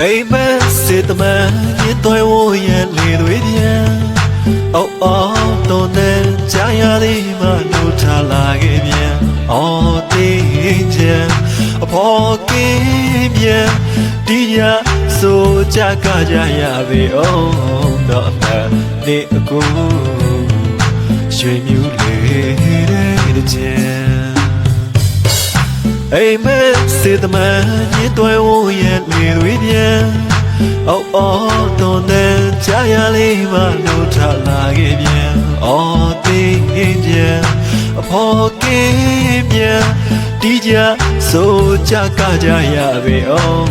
အိမ်မက်စစ်တမန်ရင်သွဲဝရဲ့လေတွေပြန်အော်အော်တော့တဲ့ကြာရလေးမှနှုတ်ထားလာခဲ့ပြန်အော်တင်းချင်အဖော်ကင်းပြန်ဒီရဆိုကြကကြရပြီအောင်တော့အမှန်နေအကူရွှေမြူးလေးတဲ့ အိမ်မက်စေတမန်ညစ်တွဲဝရဲ့လေတွေပြန်အော်အော်တော့တဲ့ကြာရလေးမှနှုတ်ထလာခဲ့ပြန်အော်တင်းပြန်အဖော်ကင်းပြန်ဒီကြဆိုကြကကြရပြီအော်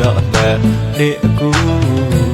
တော့အမှန်နေအကူရွှေမြူ